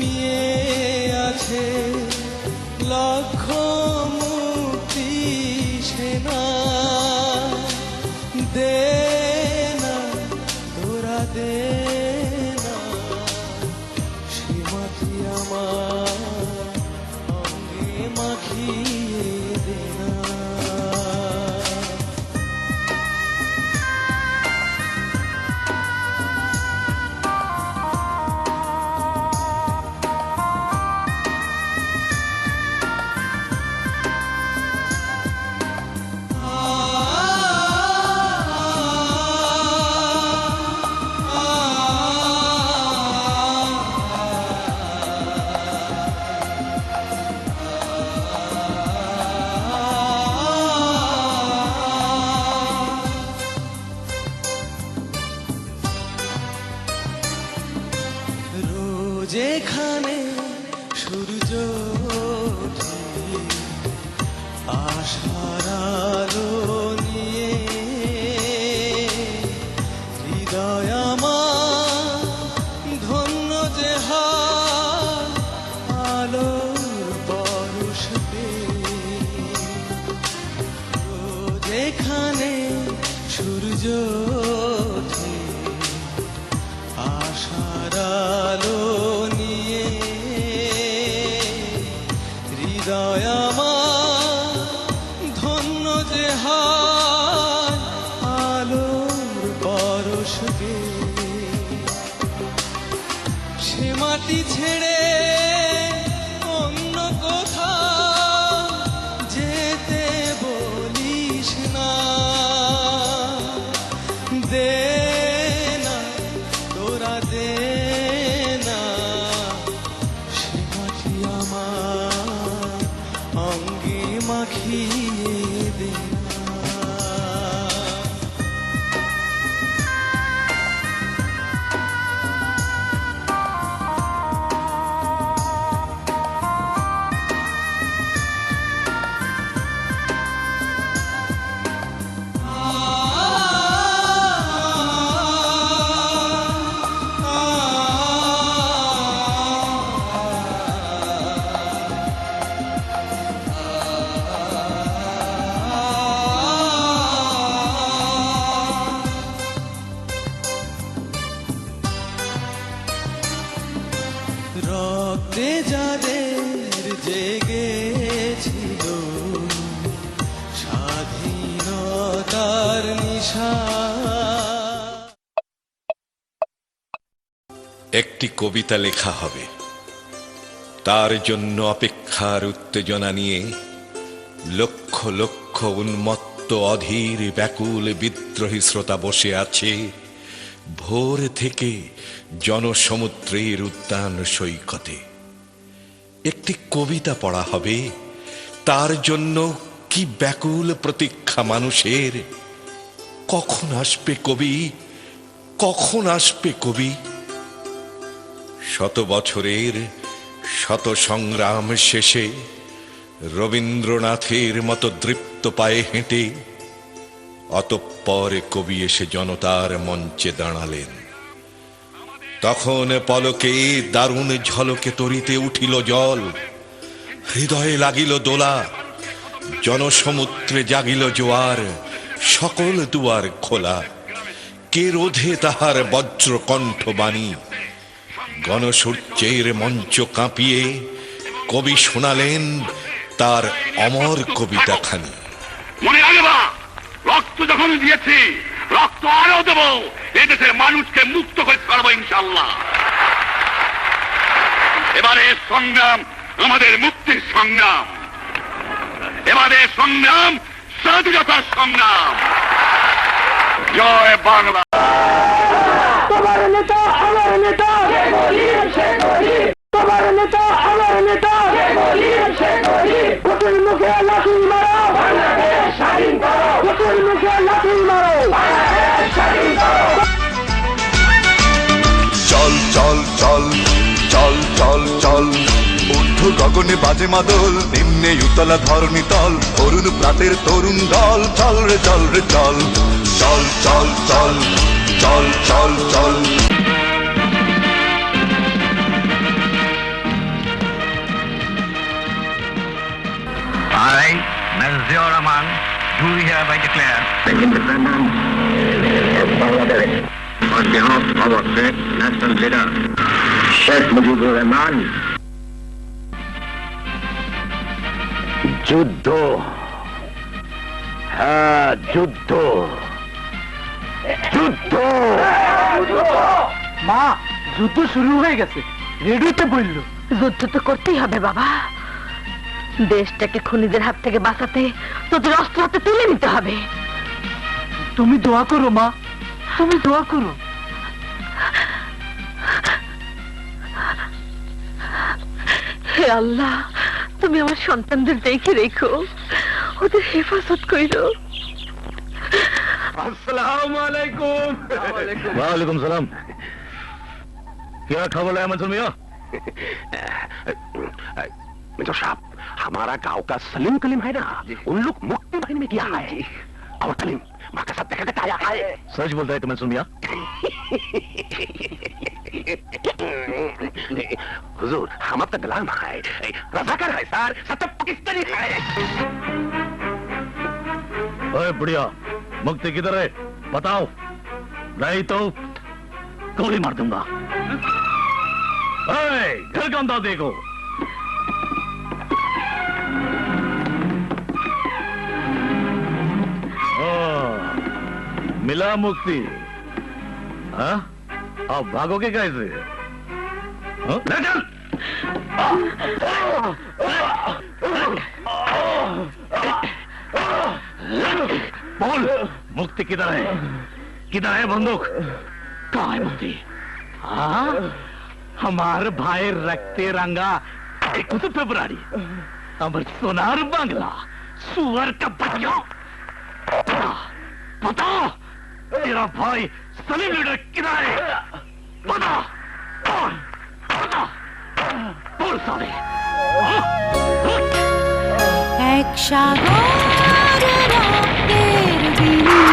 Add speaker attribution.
Speaker 1: ঘুমিয়ে আছে লক্ষ যেখানে মাটি ছেড়ে
Speaker 2: একটি কবিতা লেখা হবে। তার জন্য অপেক্ষার উত্তেজনা নিয়ে লক্ষ লক্ষ উন্মত্ত, অধীর, ব্যাকুল, বিদ্রোহী শ্রোতা বসে আছে ভোর থেকে জনসমুদ্রের উদ্যান সৈকতে। একটি কবিতা পড়া হবে, তার জন্য কি ব্যাকুল প্রতীক্ষা মানুষের? কখন আসবে কবি? কখন আসবে কবি? শত বছরের শত সংগ্রাম শেষে রবীন্দ্রনাথের মতো দৃপ্ত পায়ে হেঁটে অতঃপর কবি এসে জনতার মঞ্চে দাঁড়ালেন। তখন পলকে দারুণ ঝলকে তরিতে উঠিল জল, হৃদয়ে লাগিল দোলা, জনসমুদ্রে জাগিল জোয়ার সকল দুয়ার খোলা। কে রোধে তাহার বজ্র কণ্ঠ বাণী? গণসূর্যের মঞ্চ কাঁপিয়ে কবি শোনালেন তার অমর কবিতাখানি
Speaker 3: মনে রাখবা রক্ত যখন দিয়েছি, রক্ত আরও দেবো। এদেশের মানুষকে মুক্ত করে ছাড়বো ইনশাল্লাহ এবারে সংগ্রাম, আমাদের মুক্তির সংগ্রাম। এবারে সংগ্রাম স্বাধীনতার সংগ্রাম জয় বাংলা
Speaker 4: তোমার নেতা আমার নেতা
Speaker 5: গগনে বাজে মাদল নিম্নে উতলা ধরণী তল অরুণ প্রাতের তরুণ দল চল রে চল রে চল চল চল চল চল চল চল
Speaker 6: I, Nazir do hereby declare the independence of Bangladesh on behalf of our great national leader, Sheikh Mujibur Rahman.
Speaker 7: যুদ্ধ। হ্যাঁ যুদ্ধ। যুদ্ধ!
Speaker 4: মা যুদ্ধ শুরু হয়ে গেছে। রেডিওতে বলল।
Speaker 8: যুদ্ধ তো করতেই হবে বাবা। দেশটাকে খুনিদের হাত থেকে বাঁচাতে তোদের অস্ত্র হাতে তুলে নিতে হবে।
Speaker 4: তুমি দোয়া করো মা। তুমি দোয়া করো।
Speaker 8: হে আল্লাহ তুমি আমার সন্তানদের দেখে রেখো ওদের হেফাজত কইরো
Speaker 7: আসসালামু আলাইকুম ওয়ালাইকুম সালাম क्या खबर है मंसूर मियाँ मित्र साहब हमारा गांव का सलीम कलीम है ना उन लोग मुक्ति बाहिनी में किया है और कलीम माँ का साथ देखा के आया है सच बोलता है तो मंसूर मियाँ हुजूर हम आपका गुलाम है रजाकर है सर सत्य पाकिस्तानी है ओए, बुढ़िया, मुक्ति किधर है? बताओ। नहीं तो गोली मार दूँगा। घर का अंदाज देखो। मिला मुक्ति। हाँ? अब भागोगे कैसे हाँ? बोल मुक्ति किधर है? किधर है बंदूक? कहाँ है मुक्ति? हाँ? हमार भाई रखते रंगा इक्कीस फरवरी अमर सोनार बांग्ला सुअर का बच्चा पता? पता? तेरा भाई सलीम लीडर किधर है पता पता बोल साले
Speaker 9: এক সাগর রক্তের বিনিময়ে